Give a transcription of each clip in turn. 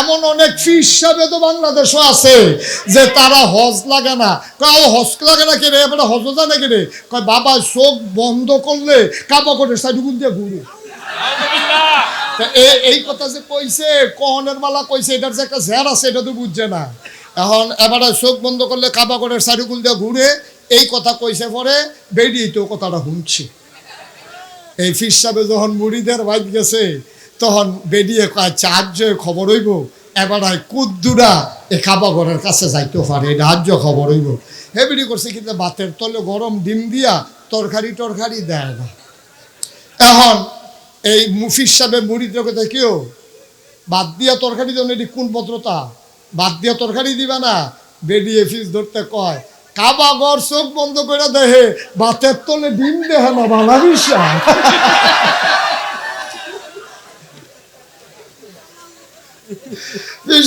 এমন অনেক ফিস হিসাবে তো বাংলাদেশও আছে যে তারা হজ লাগে না। ও হজ লাগে না কে রে? এবারে হজ যায় না কে রে? কয়, বাবা, চোখ বন্ধ করলে কাবা করে সাইডুকুল দিয়ে ঘুরে। এই কথা যে কইছে, কহনের মালা কইছে, এটার যে একটা ঝের আছে, এটা তো বুঝছে না। এখন এবারে চোখ বন্ধ করলে কাবা করে সাইডুকুল দিয়ে ঘুরে, এই কথা কইছে পরে বেরিয়ে তো কথাটা শুনছি। এই ফির সাহেবে যখন মুড়িদের বাইক গেছে তখন বেরিয়ে কয় চার্য খবর হইব? এবার কুদ্দুরা, এ খাবা ঘরের কাছে যাইতে পারে আর্য খবর হইব। হেবিডি করছে, কিন্তু বাতের তলে গরম ডিম দিয়া তরকারি টরকারি দেয় না। এখন এই মুফির সাহেবের মুড়িদের কথা কেউ বাদ দিয়া তরকারি দেন, এটি কোন ভদ্রতা? বাদ দিয়া তরকারি দিবা না? বেরিয়ে ফিস ধরতে কয় কাবা ঘর চোখ বন্ধ করে দেহে বাতের তলে ডিম দেহে না, বালা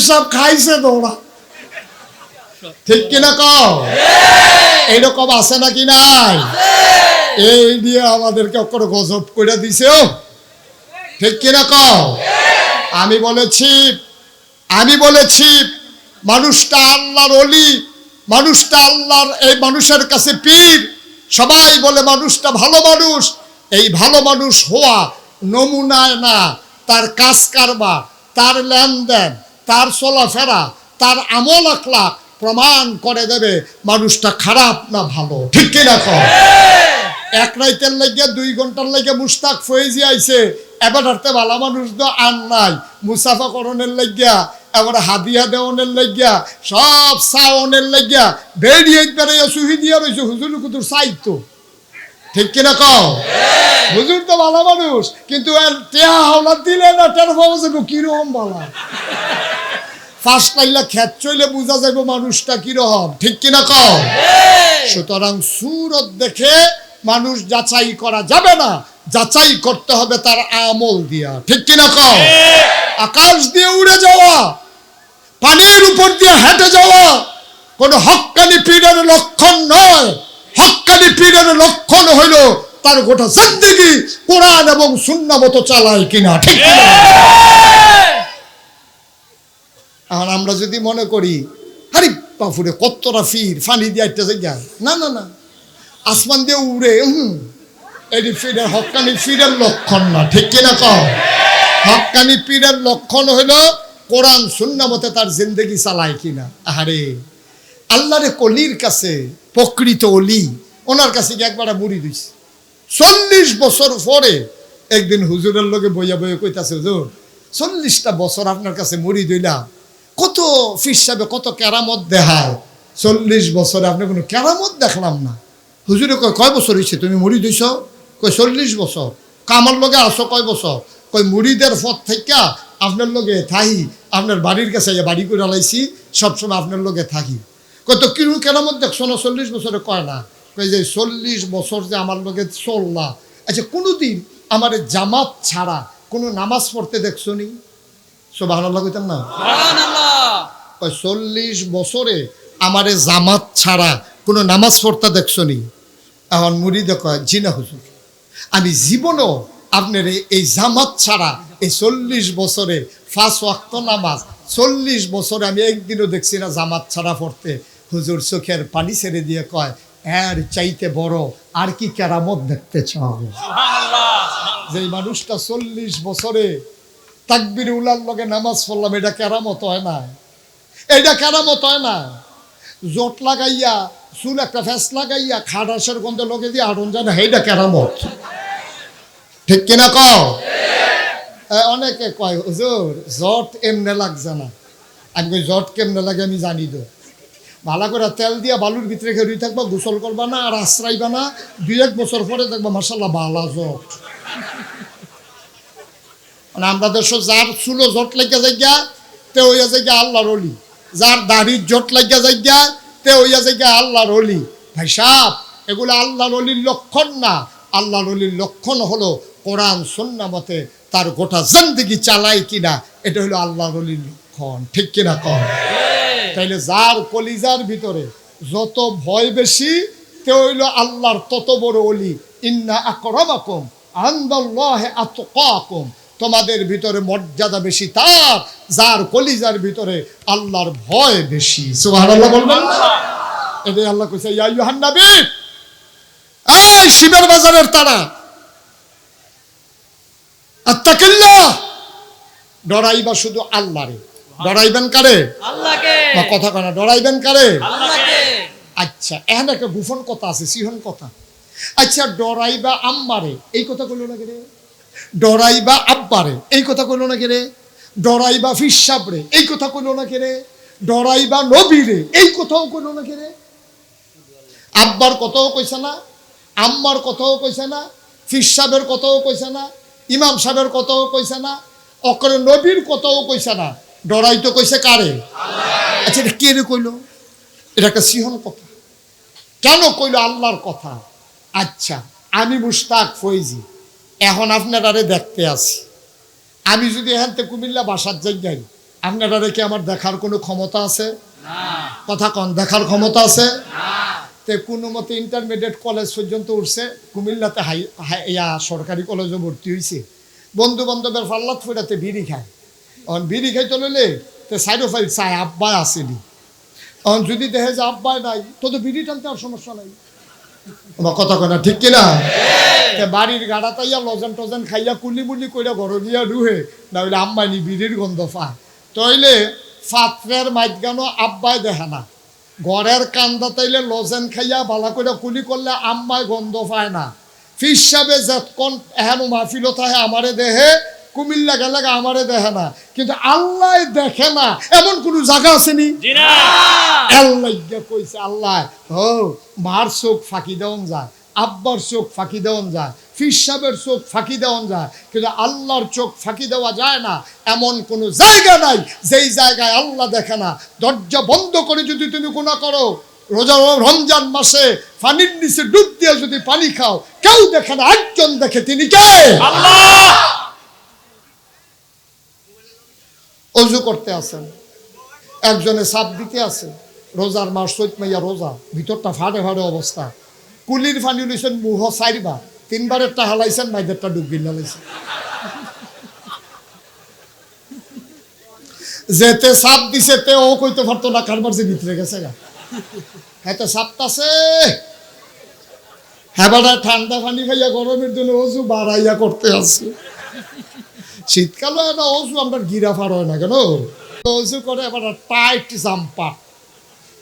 সব খাইছে তোরা ঠিক কিনা কও? এইরকম আছে নাকি নাই? এই দিয়ে আমাদেরকে অক্ষর গজব করে দিছে ঠিক কিনা কও? আমি বলেছি আমি বলেছি, মানুষটা আল্লাহর অলি, মানুষটা আল্লাহর এই মানুষের কাছে পীর। সবাই বলে মানুষটা ভালো মানুষ, এই ভালো মানুষ হওয়া নমুনায় না, তার কাজ কারবার। তার লেনদেন, তার চলাফেরা, তার আমল আখলাক প্রমাণ করে দেবে মানুষটা খারাপ না ভালো। ঠিক কিনা কও? এক রাইতের লাগিয়া দুই ঘণ্টার লাগিয়া মুস্তাক ফয়েজি আইছে, এবার হারতে ভালো মানুষ তো আর নাই। মুসাফা করণের লাগিয়া, এবার হাদিয়া দেওয়ানের লাগিয়া, সব সাওনের লাগিয়া, বেরিয়ে বেড়াইয়া সুহি দিয়া রয়েছে হুজুর কুতুর সাইতো। ঠিক কিনা কও? হুজুর তো ভালো মানুষ কিন্তু টেহা হাওলা দিলে না টের পাওয়া যাবে কীরকম বলা ফার্স্ট লাইলা খেত চইলে বোঝা যাবে মানুষটা কীরকম ঠিক কিনা কও? সুতরাং সুরত দেখে মানুষ যাচাই করা যাবে না যাচাই করতে হবে তার আমল দিয়া ঠিক কিনা কও? আকাশ দিয়ে উড়ে যাওয়া পানির উপর দিয়ে হেঁটে যাওয়া কোনো হক্কানি পীরের লক্ষণ নয়। হক্কানি পীরের লক্ষণ হইল তার গোটা জিন্দিগি কোরআন এবং সুন্না মতো চালায় কিনা, ঠিক এখন আমরা যদি মনে করি, আরে বাপুরে, কতটা ফির, ফানি দিয়ে একটা জায়গা না না না। আসমান দিয়ে উড়ে, হুম। এটি ফিরের, হকানি ফিরের লক্ষণ না, ঠিক কিনা কও? হকানি পীরের লক্ষণ হইল কোরআন শূন্য মতে তার জিন্দগি চালায় কিনা। আরে আল্লাহরে কলির কাছে প্রকৃত অলি। ওনার কাছে গিয়ে একবার মুড়ি দিছে। চল্লিশ বছর পরে একদিন হুজুরের লোকে বইয়া বইয়া কইতাছে, হুজুর, চল্লিশটা বছর আপনার কাছে মুড়ি দইলাম কত ফিস সাহেবে কত কেরামত দেখায়? চল্লিশ বছরে আপনি কোনো কেরামত দেখলাম না। হুজুরে কয় কয় বছর হয়েছে তুমি মুড়ি দিছ? কয়, চল্লিশ বছর। কামার লগে আসো কয় বছর? কয় মুড়িদের পথ থেকে আপনার লগে থাহি আপনার বাড়ির কাছে বাড়ি করে লাইছি। সবসময় আপনার লগে থাকি। কয় তো কিরু কেরামত দেখছ না চল্লিশ বছরে কয় না? কয় যে চল্লিশ বছর যে আমার লগে চললা। আচ্ছা কোনোদিন আমার জামাত ছাড়া কোনো নামাজ পড়তে দেখছ নি? সোবাহ কইতাম না? ওই চল্লিশ বছরে আমারে জামাত ছাড়া কোনো নামাজ পড়তে দেখছ নি? এখন মুড়ি দেখো জিনা হুজুর। আমি জীবনও আপনার এই- এই জামাত ছাড়া এই চল্লিশ বছরে ফার্স্ট ওয়াক্ত নামাজ চল্লিশ বছরে আমি একদিনও দেখছি না জামাত ছাড়া পড়তে। হুজুর চোখের পানি ছেড়ে দিয়ে কয় এর চাইতে বড় আর কি কেরামত দেখতে চাও? যে মানুষটা চল্লিশ বছরে তাকবির উলার লগে নামাজ পড়লাম এটা কেরামত হয় না। এটা কেরামত হয় না। জোট লাগাইয়া চুল একটা ফেস লাগাইয়া খাটাসের গন্ধে লগে দিয়ে আড়ন যায় না এইটা কেরামত। ঠিক কিনা কও? অনেকে কয় হুজুর জট এমনে লাগছে না। আমি জট কেমনে লাগে আমি জানি তো। ভালো করে তেল দিয়া বালুর ভিতরে খেয়ে থাকবা, গোসল করবা না, আর আশ্রাইবা না, দুই এক বছর পরে দেখবা মাসাল্লাহ বালা জট। মানে আমরা দেশ যার চুলো জট লাগিয়া যাইগা, তে হইয়া যাইগা আল্লাহর অলি যার দাড়ির জট লাগিয়া যাইগা, তে হইয়া যাইগা আল্লাহর অলি ভাই সাহ এগুলো আল্লাহর অলির লক্ষণ না। আল্লাহর অলির লক্ষণ হলো কোরআন, সন্না মতে তার গোটা জিন্দগি চালায় কিনা এটা হলো আল্লাহর অলির লক্ষণ ঠিক কিনা কম তাইলে যার কলিজার ভিতরে যত ভয় বেশি তে হইল আল্লাহর তত বড় অলি ইন্না আকরামাকুম আন্দাল্লাহে আতকাকুম। তোমাদের ভিতরে মর্যাদা বেশি তার যার কলিজার ভিতরে আল্লাহর ভয় বেশি। সুবহানাল্লাহ বলবেন? এটাই আল্লাহ কইছে ইয়া ইউহান এই শিবের বাজারের তারা আত্তাকিল্লাহ ডরাইবা শুধু আল্লাহরে। ডরাইবেন কারে? আল্লাহকে। বা কথা কনা ডরাইবেন কারে? আল্লাহকে। আচ্ছা এখন একটা কথা আছে সিহন কথা। আচ্ছা ডরাইবা আম্মারে এই কথা কইল না রে? ডরাইবা আব্বারে এই কথা কইল না রে? ডরাইবা ফিসাবরে এই কথা কইল না রে? ডরাইবা নবীরে এই কথাও কইল না রে? আব্বার কথাও কইছে না আম্মার কথাও কইছে না ফিসাবের কথাও কইছে না ইমাম সাহেবের কথাও কইছে না অকরে নবীর কথাও কইছে না। ডরাই তো কইছে কারে? আচ্ছা এটা কে রে কইলো? এটা একটা সিহন কথা। কেন কইল আল্লাহর কথা? আচ্ছা আমি মুশতাক ফৈজি। এখন আপনারারে দেখতে আসি আমি যদি এখান থেকে কুমিল্লা বাসার যাই যাই আপনারারে কি আমার দেখার কোনো ক্ষমতা আছে? কথা কন দেখার ক্ষমতা আছে? তে কোনো মতে ইন্টারমিডিয়েট কলেজ পর্যন্ত উঠছে। কুমিল্লাতে হাই ইয়া সরকারি কলেজে ভর্তি হয়েছে বন্ধু বান্ধবের ফাল্লাত ফুটাতে বিড়ি খায়। অন বিড়ি খাইতে লইলে তে সাইড চায় আব্বা আসেনি। অন যদি দেখে যে আব্বাই নাই তো তো বিড়ি টানতে আর সমস্যা নাই। আমার কথা কয় না ঠিক কিনা? তে বাড়ির গাড়া তাইয়া লজেন টজেন খাইয়া কুলি মুলি কইরা ঘর দিয়া রুহে না হইলে আম্মাইনি বিড়ির গন্ধ পায়। তইলে ফাত্রের মাইগানো আব্বাই দেখে না। ঘরের কান্দা তাইলে লজেন খাইয়া বালা করে কুলি করলে আম্মায় গন্ধ পায় না। ফিসাবে যতক্ষণ এহেন মাহফিল থাকে আমারে দেহে কুমিল্লা গেলে আমারে দেখে না। কিন্তু আল্লাহ দেখে না এমন কোনো জায়গা আছে নি? আল্লাহ কইছে আল্লাহ ও মার চোখ ফাঁকি দেওয়ান যায় আব্বার চোখ ফাঁকি দেওয়ান যায়। ফিসাবের চোখ ফাঁকি দেওয়ান যায়। কিন্তু আল্লাহর চোখ ফাঁকি দেওয়া যায় না। এমন কোনো জায়গা নাই, যেই জায়গায় আল্লাহ দেখে না। দরজা বন্ধ করে যদি তুমি গুণা করো, রোজা রমজান মাসে পানির নিচে ডুব দিয়ে যদি পানি খাও, কেউ দেখে না, একজন দেখে, তিনি কে? আল্লাহ! অজু করতে আসেন। একজনে সাপ দিতে আছে রোজার মাস চৈত মাইয়া রোজা, ভিতরটা ফাড়ে ফাড়ে অবস্থা। কুলির ফানি লইছেন মুহ চারিবার তিনবারেরটা হালাইছেন মাইদেরটা ডুবিল হালাইছেন যেতে সাপ দিছে, তে ও কইতে পারতো না কারবার যে ভিতরে গেছে গা। হ্যাঁ তো সাপতাছে হ্যাঁ ঠান্ডা পানি খাইয়া গরমের জন্য অজু বাড়াইয়া করতে আছে শীতকালে না অজু, আমরা গিরা পার হয় না কেন? অজু করে, এবার টাইট জাম্পার।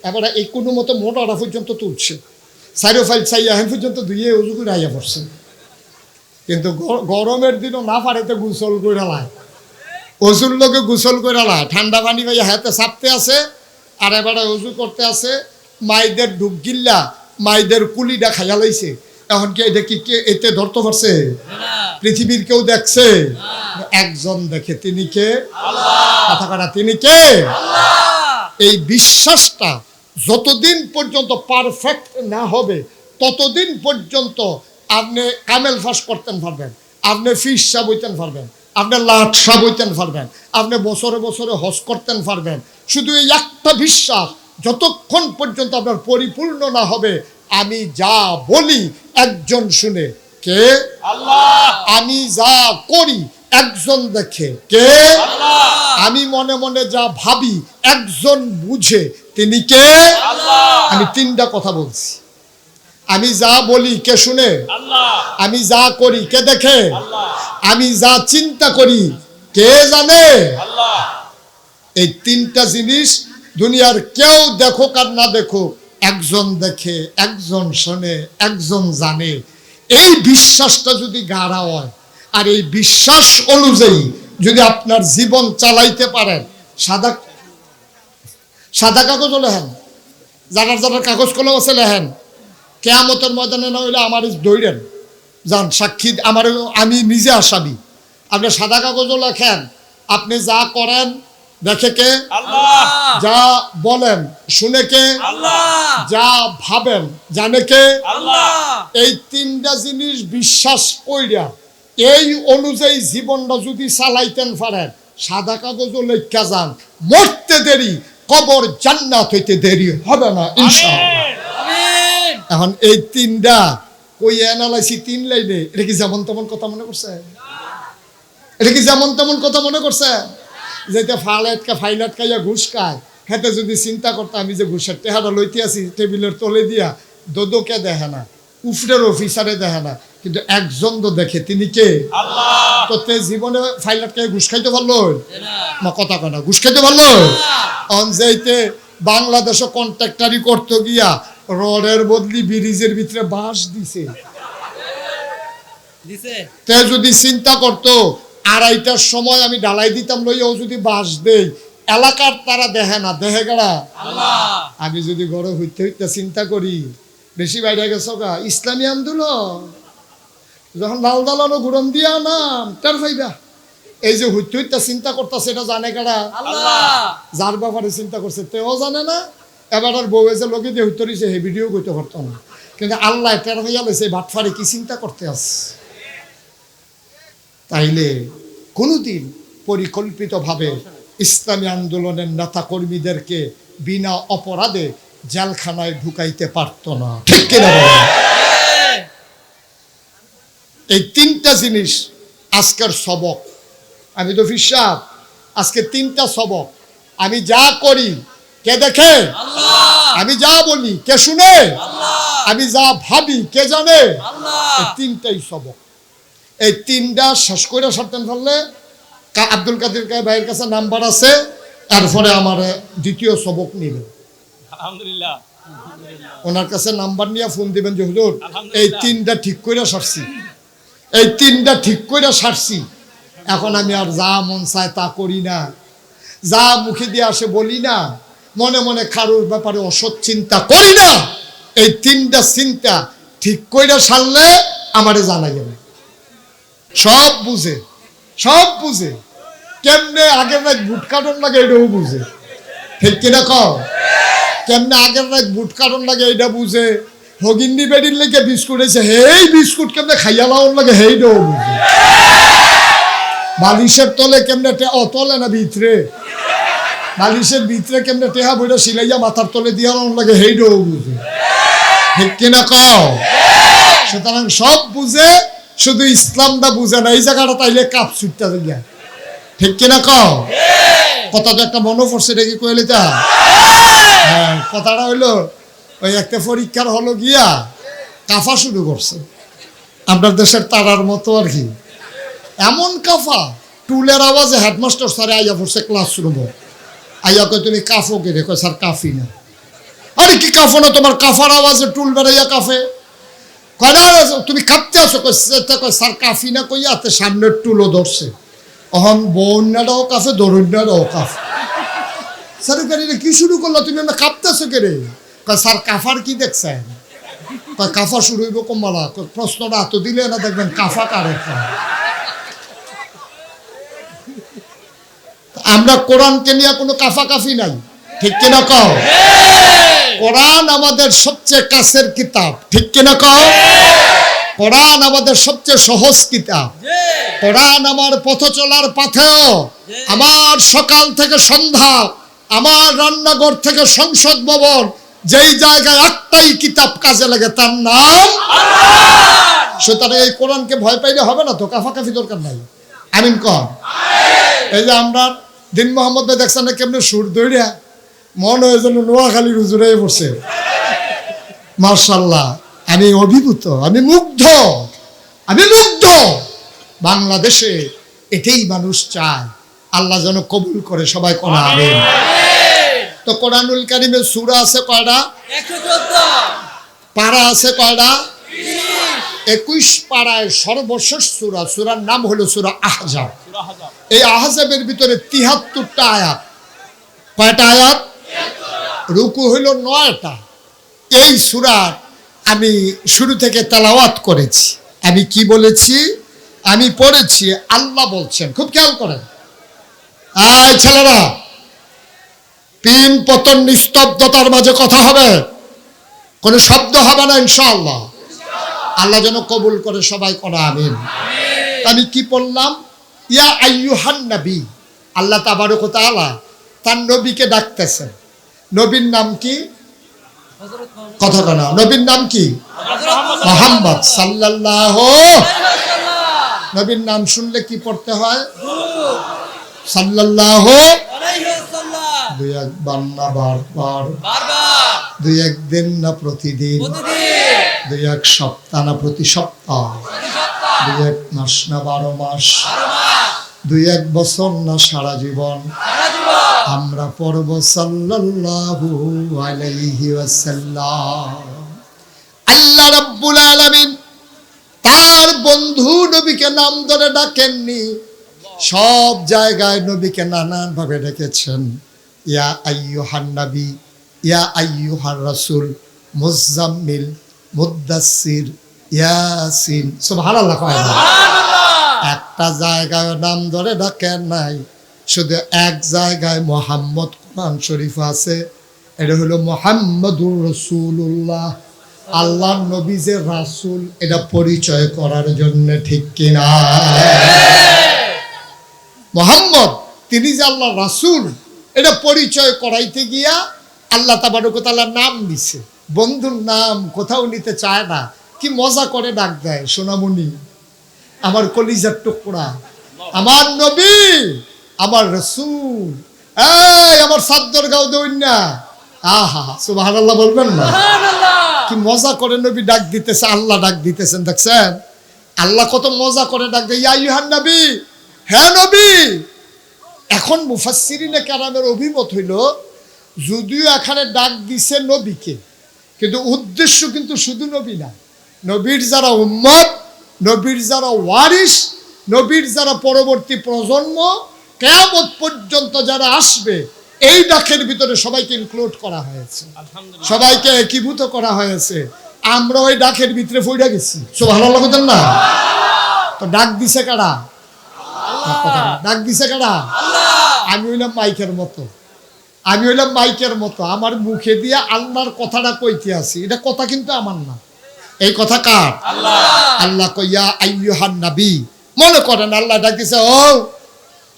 এবার এই কোনো মতো মোটাটা পর্যন্ত তুলছে। সাইরো ফাইল চাইয়া হেন পর্যন্ত ধুয়ে অজু করে আইয়া পড়ছে। কিন্তু গরমের দিনও না পারেতে গোসল করে লাই অজুর লোকে গোসল করে লাই ঠান্ডা পানি ভাইয়া হাতে চাপতে আছে, আর এবারে অজু করতে আছে, মাইদের ডুব গিল্লা, মাইদের কুলিটা খাইয়া লাইছে। এখন কি এটা কি কে এতে ধরতে পারছে? পৃথিবীর কেউ দেখছে? একজন দেখে তিনি কে? কথা কথা তিনি কে? এই বিশ্বাসটা যতদিন পর্যন্ত পারফেক্ট না হবে, ততদিন পর্যন্ত আপনি কামেল ফাঁস করতেন পারবেন আপনি ফিস সাব হইতেন পারবেন আপনি লাট সাব হইতেন পারবেন আপনি বছরে বছরে হজ করতেন পারবেন। শুধু এই একটা বিশ্বাস যতক্ষণ পর্যন্ত আপনার পরিপূর্ণ না হবে আমি যা বলি একজন শুনে কে? আল্লাহ! আমি যা করি একজন দেখে কে? আমি মনে মনে যা ভাবি একজন বুঝে তিনি কে? আমি তিনটা কথা বলছি। আমি যা বলি কে শুনে? আমি যা করি কে দেখে? আমি যা চিন্তা করি কে জানে? এই তিনটা জিনিস দুনিয়ার কেউ দেখুক আর না দেখুক একজন দেখে একজন শোনে একজন জানে। এই বিশ্বাসটা যদি গাঢ়া হয় আর এই বিশ্বাস অনুযায়ী যদি আপনার জীবন চালাইতে পারেন সাদা সাদা কাগজও লেহেন যারা যারা কাগজ কলম আছে লেহেন কেয়ামতের ময়দানে না হইলে আমার দৌড়েন যান সাক্ষী আমার আমি নিজে আসামি। আপনি সাদা কাগজও লেখেন আপনি যা করেন দেখে কে? যা বলেন শুনে কে? যা ভাবেন জানে কে? এই তিনটা জিনিস বিশ্বাস কইরা এই অনুযায়ী জীবনটা যদি চালাইতেন পারেন সাদা কাগজও লেখা যান মরতে দেরি কবর জান্নাত হইতে দেরি হবে না ইনশাআল্লাহ। আমিন এখন এই তিনটা কই এনালাইসি তিন লাইনে এটা কি যেমন তেমন কথা মনে করছে? এটা কি যেমন তেমন কথা মনে করছে? যেটা ফালেটকা ফাইলাট খাইয়া ঘুষ খায় হেতে যদি চিন্তা করতে আমি যে ঘুষের টেহারা লইতে আছি টেবিলের তলে দিয়া দোদোকে দেখে না উফরের অফিসারে দেখে না কিন্তু একজন তো দেখে তিনি কে? তো তে জীবনে ফাইলাট খাইয়া ঘুষ খাইতে পারল? না মা কথা কয় না ঘুষ খাইতে পারল? অন যাইতে বাংলাদেশে কন্ট্রাক্টারি করতে গিয়া রডের বদলি ব্রিজের ভিতরে বাঁশ দিছে। তে যদি চিন্তা করতো আড়াইটার সময় আমি ডালাই দিতাম লইয়াও যদি বাঁশ দেই এলাকার তারা দেখে না দেখে আল্লাহ! আমি যদি গড়ে হইতে হইতে চিন্তা করি বেশি বাইরে গেছো গা? ইসলামী আন্দোলন? যখন লাল দালানো গুড়ম দিয়া নাম তার ফাইদা এই যে হইতে হইতে চিন্তা করতেছে এটা জানে কারা যার ব্যাপারে চিন্তা করছে তেও জানে না এবার বউ যে লোকে দিয়ে হইতে রয়েছে ভিডিও করতে পারতো না। কিন্তু আল্লাহ টের হইয়া লেছে ভাটফারে কি চিন্তা করতে আস তাইলে কোনোদিন পরিকল্পিতভাবে ইসলামী আন্দোলনের নেতা কর্মীদেরকে বিনা অপরাধে জেলখানায় ঢুকাইতে পারতো না। ঠিক কিনা এই তিনটা জিনিস আজকের সবক। আমি তো ফিসাব আজকে তিনটা সবক। আমি যা করি কে দেখে আমি যা বলি কে শুনে? আমি যা ভাবি কে জানে? তিনটাই সবক। এই তিনটা শেষ করে সারতেন ফেললে আব্দুল কাদের ভাইয়ের কাছে নাম্বার আছে তারপরে আমার দ্বিতীয় সবক নিবেন আলহামদুলিল্লাহ। ওনার কাছে নাম্বার নিয়ে ফোন দিবেন যে হুজুর এই তিনটা ঠিক করে সারছি। এই তিনটা ঠিক করে সারছি। এখন আমি আর যা মন চায় তা করি না। যা মুখে দিয়ে আসে বলি না। মনে মনে কারোর ব্যাপারে অসৎ চিন্তা করি না। এই তিনটা চিন্তা ঠিক কইরা সারলে আমারে জানা যাবে সব বুঝে সব বুঝে। কেমনে আগের রাত বুট কাটন লাগে এটাও বুঝে। ঠিক কিনা কও? কেমনে আগের রাত বুট কাটন লাগে এইটা বুঝে। হগিন্দি বেডির লেগে বিস্কুট এসে, হেই, বিস্কুট কেমনে খাইয়া লাউন লাগে? হেইটাও বুঝে। বালিশের তলে কেমনে অতলে না ভিতরে? বালিশের ভিতরে কেমনে টেহা বইটা সিলাইয়া মাথার তলে দিয়া লাউন লাগে হেইটাও বুঝে। ঠিক কিনা কও? সুতরাং সব বুঝে শুধু ইসলামটা বুঝে না এই জায়গাটা তাইলে কাপ ছুটতে যায় ঠিক কিনা কও? কথা তো একটা মনে পড়ছে এটা কি কইলে তা হ্যাঁ, কথাটা হইল ওই একটা পরীক্ষার হলো গিয়া কাফা শুরু করছে। আপনার দেশের তারার মতো আর কি। এমন কাফা টুলের আওয়াজে হেডমাস্টার স্যারে আইয়া পড়ছে ক্লাস শুরু ক্লাসরুমে আইয়া কই তুমি কাফো কে রে কই স্যার কাফি না। আরে কি কাফো না তোমার? কাফার আওয়াজে টুল বেড়াইয়া কাফে। কয় তুমি কাঁপতে আসো কই স্যার তা কাফি না কইয়া হাতে সামনের টুলও ধরছে। অহন বন্যাটাও কাফে দরুণাটাও কাফে। স্যার গাড়িটা কি শুরু করল? তুমি আমরা কাঁপতেছো কে রে? কয়, স্যার কাফার কি দেখছেন? কয়, কাফা শুরু হইব কমালা কয়, প্রশ্নটা এত দিলে না দেখবেন কাফা কারে খায়। আমরা কোরআনকে নিয়ে কোনো কাফাকাফি নাই। ঠিক কিনা কও? কোরআন আমাদের সবচেয়ে কাছের কিতাব। ঠিক কিনা কও? কোরআন আমাদের সবচেয়ে সহজ কিতাব। কোরআন আমার পথ চলার পথেও আমার সকাল থেকে সন্ধ্যা, আমার রান্নাঘর থেকে সংসদ ভবন, যেই জায়গায় একটাই কিতাব কাজে লাগে তার নাম সুতরাং এই কোরআনকে ভয় পাইলে হবে না তো, কাফাকাফি দরকার নাই। আমিন কর। এই যে আমরা দিন মোহাম্মদ ভাই দেখছেন না কেমনে সুর দৌড়িয়া মন হয়ে যেন নোয়াখালী রুজুরে পড়ছে। মার্শাল্লাহ আমি অভিভূত আমি মুগ্ধ আমি মুগ্ধ। বাংলাদেশে এটাই মানুষ চায় আল্লাহ যেন কবুল করে সবাই কোনা তো কোরআনুল কারিমের সুরা আছে কয়টা? পাড়া আছে কয়টা? একুশ পাড়ায় সর্বশেষ সুরা সুরার নাম হলো সুরা আহজাব। এই আহজাবের ভিতরে তিহাত্তরটা আয়াত। কয়টা আয়াত? রুকু হইল নয়টা। এই সুরার আমি শুরু থেকে তেলাওয়াত করেছি। আমি কি বলেছি? আমি পড়েছি আল্লাহ বলছেন। খুব খেয়াল করেন। আয় ছেলেরা পিন পতন নিস্তব্ধতার মাঝে কথা হবে। কোনো শব্দ হবে না ইনশাআল্লাহ। আল্লাহ যেন কবুল করে সবাই করা আমিন। আমি কি পড়লাম ইয়া আইয়ুহান নবী। আল্লাহ তাবারক তাআলা তার নবীকে ডাকতেছেন। নবীর নাম কি? কথা কেন নবীর নাম কি? মুহাম্মদ সাল্লাল্লাহু সাল্লাল্লাহু নবীর নাম শুনলে কি পড়তে হয়? সাল্লাল্লাহ দুই একবার না বারবার। দুই একদিন না প্রতিদিন। দুই এক সপ্তাহ না প্রতি সপ্তাহ। দুই এক মাস না বারো মাস। দুই এক বছর না সারা জীবন। আমরা পড়ব সাল্লাল্লাহু আলাইহি ওয়াসাল্লাম। আল্লাহ রাব্বুল আলামিন তার বন্ধু নবীকে নাম ধরে ডাকেননি। সব জায়গায় নবীকে নানান ভাবে ডেকেছেন। ইয়া আইয়ুহান নবী, ইয়া আইয়ুহার রাসূল, মুজাম্মিল মুদ্দাসসির ইয়াসিন। সুবহানাল্লাহ কয় একটা জায়গায় নাম ধরে ডাকেন নাই শুধু এক জায়গায় মোহাম্মদ কোরআন শরীফ আছে এটা হলো মোহাম্মদুর রসুল্লাহ আল্লাহ নবী যে রাসুল এটা পরিচয় করার জন্য ঠিক কিনা? মোহাম্মদ তিনি যে আল্লাহ রাসুল এটা পরিচয় করাইতে গিয়া আল্লাহ তাবারকতাল্লাহ নাম দিছে বন্ধুর নাম কোথাও নিতে চায় না। কি মজা করে ডাক দেয় সোনামণি। আমার কলিজার টুকরা। আমার নবী আমার রসুল। এই আমার সাদ্দর গাও না আহা সুবহানাল্লাহ বলবেন না? সুবহানাল্লাহ। কি মজা করে নবী ডাক দিতেছে আল্লাহ ডাক দিতেছেন দেখছেন? আল্লাহ কত মজা করে ডাক দেয় ইয়া নবী। হ্যাঁ নবী! এখন মুফাসসিরিনে কারামের অভিমত হইল যদিও এখানে ডাক দিছে নবীকে কিন্তু উদ্দেশ্য কিন্তু শুধু নবী না। নবীর যারা উম্মত নবীর যারা ওয়ারিস নবীর যারা পরবর্তী প্রজন্ম কেয়ামত পর্যন্ত যারা আসবে এই ডাকের ভিতরে সবাইকে ইনক্লুড করা হয়েছে। সবাইকে একীভূত করা হয়েছে। আমরা ওই ডাকের ভিতরে পড়ে গেছি। সো ভালো লাগতেন না? তো ডাক দিছে কারা? ডাক দিছে কারা? আমি হইলাম মাইকের মতো। আমি হইলাম মাইকের মতো আমার মুখে দিয়ে আল্লাহর কথাটা কইতে আছি। এটা কথা কিন্তু আমার না। এই কথা কার? আল্লাহ। কইয়া আইয়ুহান নাবী। মনে করেন আল্লাহ ডাক দিছে ও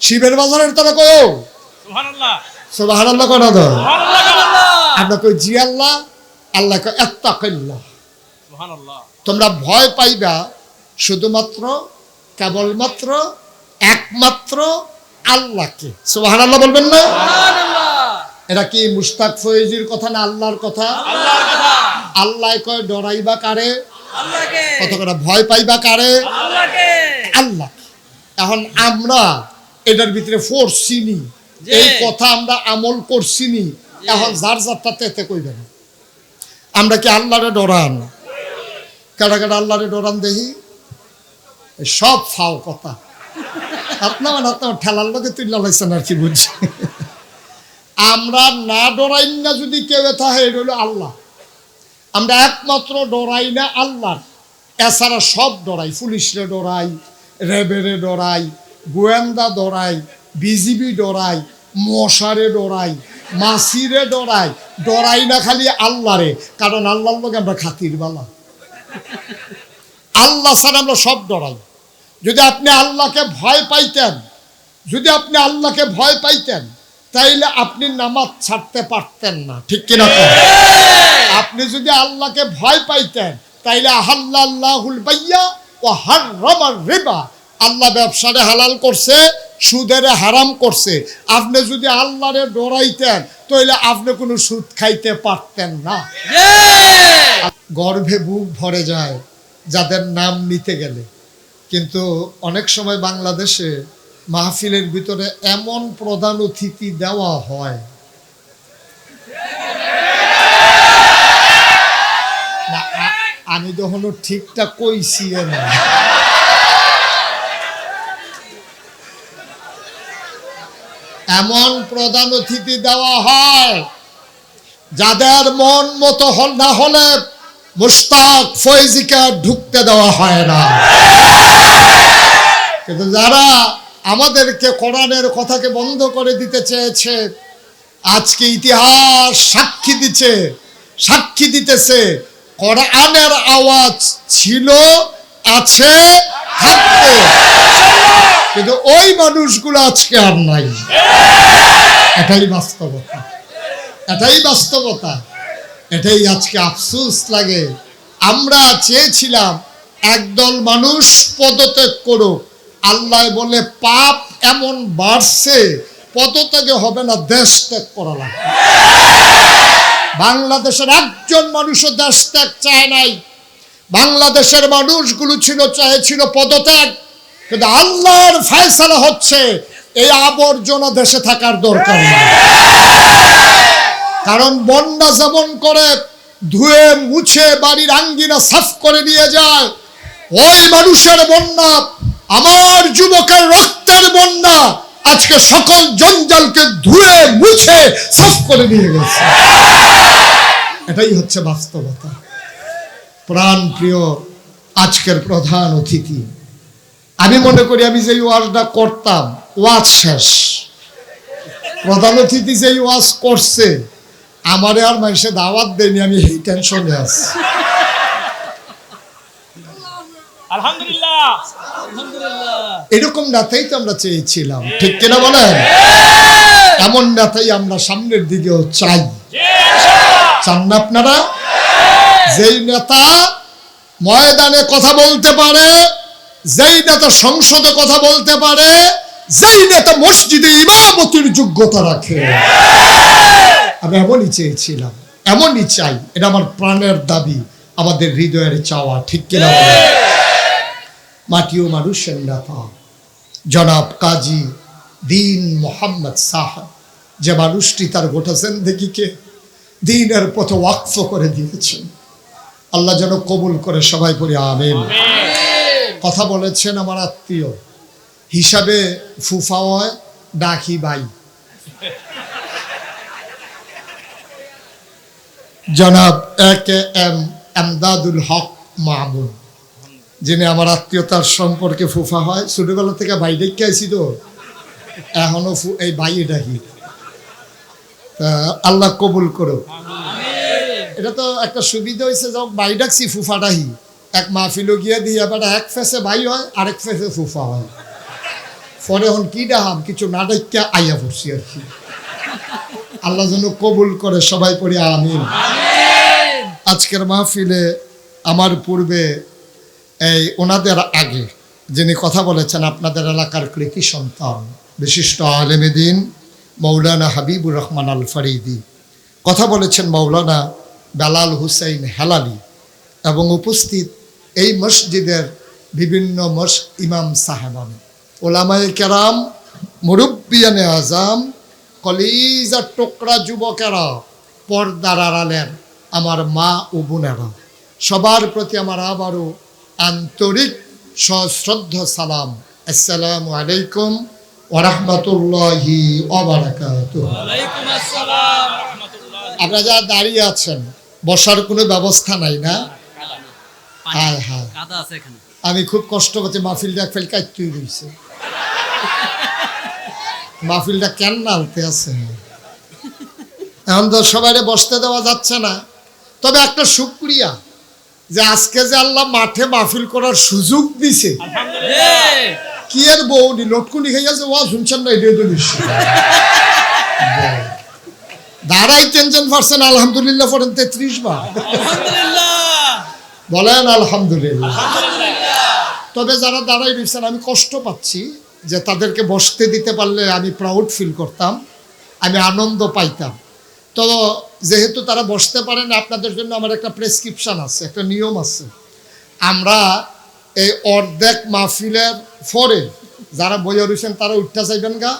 শিবের বাজারের তারা কয় না তো? আমরা কই জি আল্লাহ। আল্লাহ কয় এত্তাকিল্লাহ। তোমরা ভয় পাইবা শুধুমাত্র কেবলমাত্র একমাত্র আল্লাহকে। সুবহানাল্লাহ বলবেন না? এটা কি মুস্তাক ফয়েজির কথা না আল্লাহর কথা? আল্লাহ কয় ডরাইবা কারে? কত করে ভয় পাইবা কারে? আল্লাহ। এখন আমরা এটার ভিতরে ফোরসিনি জি। এই কথা আমরা আমল করছিনি এখন যার যারটা তেতে কইবেন আমরা কি আল্লাহরে ডরান? কেডা কেডা আল্লাহরে ডরান দেখি? সব ফাও কথা। আপনার আপনার ঠেলার লোকে তুই লাগাইছেন আর কি বুঝছি আমরা না ডরাই না যদি কেউ থাকে, এটা হলো আল্লাহ। আমরা একমাত্র ডরাই না আল্লাহ এছাড়া সব ডরাই। পুলিশরে ডরাই রেবেরে ডরাই, গোয়েন্দা ডরাই, বিজিবি ডরাই, মশারে ডরাই, মাসিরে ডরাই। ডরাই না খালি আল্লাহরে, কারণ আল্লাহর লোক আমরা খাতির বালা। আল্লাহ ছাড়া আমরা সব ডরাই। যদি আপনি আল্লাহকে ভয় পাইতেন, যদি আপনি আল্লাহকে ভয় পাইতেন তাইলে আপনি নামাজ ছাড়তে পারতেন না। ঠিক কিনা আপনি যদি আল্লাহকে ভয় পাইতেন তাইলে আহাল্লাহুল বাইয়া ও হার রিবা। আল্লাহ ব্যবসারে হালাল করছে সুদের হারাম করছে। আপনি যদি আল্লাহরে ডরাইতেন তাইলে আপনি কোনো সুদ খাইতে পারতেন না। গর্ভে বুক ভরে যায় যাদের নাম নিতে গেলে। কিন্তু অনেক সময় বাংলাদেশে মাহফিলের ভিতরে এমন প্রধান অতিথি দেওয়া হয়। আমি হলো ঠিকঠাক কইছি এমন প্রধান অতিথি দেওয়া হয় যাদের মন মতো না হলে মুস্তাক ফৈজিকে ঢুকতে দেওয়া হয় না। কিন্তু যারা আমাদেরকে কোরআনের কথাকে বন্ধ করে দিতে চেয়েছে। আজকে ইতিহাস সাক্ষী দিচ্ছে, সাক্ষী দিতেছে। কোরআনের আওয়াজ ছিল, আছে, থাকবে। কিন্তু ওই মানুষগুলো আজকে আর নাই। এটাই বাস্তবতা। এটাই বাস্তবতা। এটাই আজকে আফসোস লাগে। আমরা চেয়েছিলাম, একদল মানুষ পদত্যাগ করুক। আল্লাহ বলে, পাপ এমন বাড়ছে, পদত্যাগে হবে না, দেশ ত্যাগ করা লাগবে। বাংলাদেশের একজন মানুষও দেশ ত্যাগ চায় নাই। বাংলাদেশের মানুষগুলো ছিল, চাইছিল পদত্যাগ, কিন্তু আল্লাহর ফয়সালা হচ্ছে, এই আবর্জনা দেশে থাকার দরকার নেই। কারণ বন্যা যেমন করে, ধুয়ে মুছে, বাড়ির আঙ্গিনা সাফ করে নিয়ে যায়, ওই মানুষের বন্যা আমার যুবকের রক্তের বন্যা আজকে সকল জঞ্জালকে ধুয়ে, মুছে, সাফ করে নিয়ে গেছে। এটাই হচ্ছে বাস্তবতা। প্রাণ প্রিয় আজকের প্রধান অতিথি। আমি মনে করি আমি যে ওয়াজটা করতাম, ওয়াজ শেষ। প্রধান অতিথি যে ওয়াজ করছে, আমারে আর মানুষে দাওয়াত দেয়নি, আমি এই টেনশনে আছি। আলহামদুলিল্লাহ। এরকম নেতাই তো আমরা চেয়েছিলাম। ঠিক কিনা বলেন? এমন নেতাই আমরা সামনের দিকেও চাই। চান না আপনারা? যেই নেতা ময়দানে কথা বলতে পারে যেই নেতা সংসদে কথা বলতে পারে যেই নেতা মসজিদে ইমামতির যোগ্যতা রাখে। আমি এমনই চেয়েছিলাম এমনই চাই। এটা আমার প্রাণের দাবি আমাদের হৃদয়ের চাওয়া ঠিক কিনা বলেন? মাটিও মানুষের নেতা জনাব কাজী দিন মোহাম্মদ সাহা যে মানুষটি তার গোটা জিন্দগিকে দিনের পথে ওয়াকফ করে দিয়েছেন। আল্লাহ যেন কবুল করে সবাই পড়ে আমেন। কথা বলেছেন আমার আত্মীয়। হিসাবে ফুফা হয় ডাকি ভাই। জনাব A K M Emdadul Haque Mahmud যিনি আমার আত্মীয়তার সম্পর্কে ফুফা হয় ছোটবেলা থেকে ভাই ডেকে আইছি তো। এখনও ফু- এই ভাই ডাকি আল্লাহ কবুল করো এটা তো একটা সুবিধা হয়েছে যখন ভাই ডাকছি ফুফা ডাহি এক মাহফিলও গিয়ে দিয়ে এবার এক ফেসে ভাই হয় আরেক ফেসে ফুফা হয়। পরে এখন কি ডাহাম কিছু না ডাইকে আইয়া পড়ছি আর কি। আল্লাহ যেন কবুল করে সবাই পড়ি আমিন। আজকের মাহফিলে আমার পূর্বে এই ওনাদের আগে যিনি কথা বলেছেন, আপনাদের এলাকার কৃতি সন্তান, বিশিষ্ট আলেমেদিন মৌলানা হাবিবুর রহমান আল ফরিদি কথা বলেছেন মৌলানা বেলাল হুসাইন হেলালি এবং উপস্থিত এই মসজিদের বিভিন্ন মস, ইমাম সাহেবান। ওলামায়ে কেরাম, মুরব্বিয়ানে আজাম কলিজার টোকরা যুবকেরা, পর্দার আড়ালের আমার মা ও বোনেরা, সবার প্রতি আমার আবারও আন্তরিক সশ্রদ্ধ সালাম। আসসালামু আলাইকুম ওরহমতুল্লাহি আপনারা যারা দাঁড়িয়ে আছেন বসার কোনো ব্যবস্থা নাই না? হ্যাঁ হ্যাঁ। কাদা আছে এখানে। আমি খুব কষ্ট মাহফিলটা এক ফেল কাটতেই রয়েছে মাহফিলটা কেন নালতে আছে এখন তো সবাই বসতে দেওয়া যাচ্ছে না। তবে একটা শুক্রিয়া যে আজকে যে আল্লাহ মাঠে মাহফিল করার সুযোগ দিছে কি এর বৌনি লটকুনি খেয়ে গেছে ও শুনছেন না এটা তো নিশ্চয় দাঁড়াই টেনশন পারছেন আলহামদুলিল্লাহ পড়েন তেত্রিশ বার। বলেন আলহামদুলিল্লাহ। তবে যারা দাঁড়াই দিচ্ছেন আমি কষ্ট পাচ্ছি যে তাদেরকে বসতে দিতে পারলে আমি প্রাউড ফিল করতাম আমি আনন্দ পাইতাম। তো যেহেতু তারা বসতে পারেন আপনাদের জন্য আমার একটা প্রেসক্রিপশন আছে, একটা নিয়ম আছে। আমরা এই অর্ধেক মাহফিলের পরে যারা বইয়া রয়েছেন তারা উঠতে চাইবেন গা।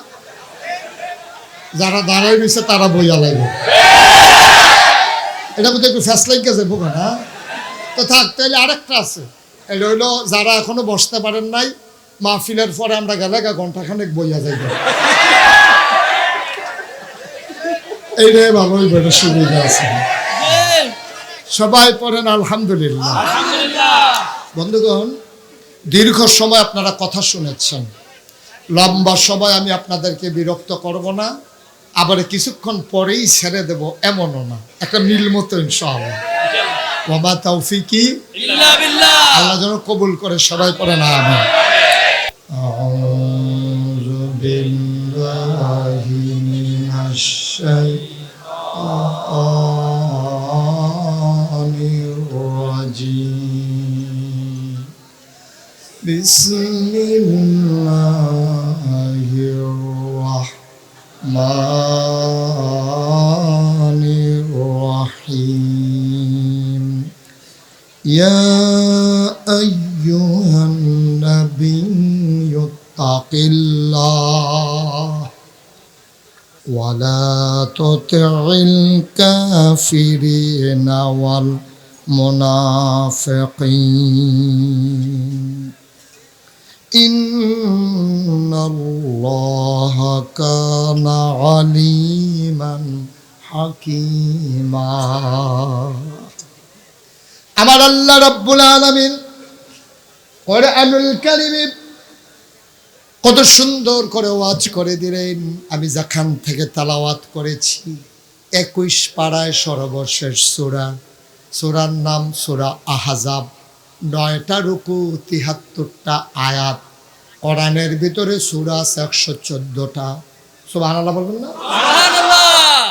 যারা দাঁড়াই রয়েছে তারা বইয়া লাগবে এটা বোধহয় একটু ফ্যাসলাই গেছে বোকা না? তো থাক তাহলে আরেকটা আছে। এটা হইল, যারা এখনও বসতে পারেন নাই, মাহফিলের পরে আমরা গেলে গা ঘন্টাখানেক বইয়া যাইব। এইটাই ভালো হইব এটা সুবিধা আছে এ, সবাই পড়েন আলহামদুলিল্লাহ বন্ধুগণ দীর্ঘ সময় আপনারা কথা শুনেছেন লম্বা সময় আমি আপনাদেরকে বিরক্ত করব না আবার কিছুক্ষণ পরেই ছেড়ে দেব এমনও না একটা মিল মতো ইনশাআল্লাহ বাবা তৌফিকি ইল্লা বিল্লাহ আল্লাহ যেন কবুল করে সবাই পড়ে না আমি أعوذ بالله من الشيطان بسم الله الرحمن الرحيم يا أيها النبي اتق الله ولا تطع الكافرين والمنافقين إن الله كان عليما حكيما আমার আল্লাহ রব্বুল আলমিন কোরআনুল কারিমে কত সুন্দর করে ওয়াজ করে দিলেন আমি যেখান থেকে তালাওয়াত করেছি একুশ পাড়ায় সর্বশেষ সুরা সুরার নাম সুরা আহাজাব নয়টা রুকু তিহাত্তরটা আয়াত। কোরআনের ভিতরে সুরাস একশো চোদ্দোটা। সুবাহ বলবেন না?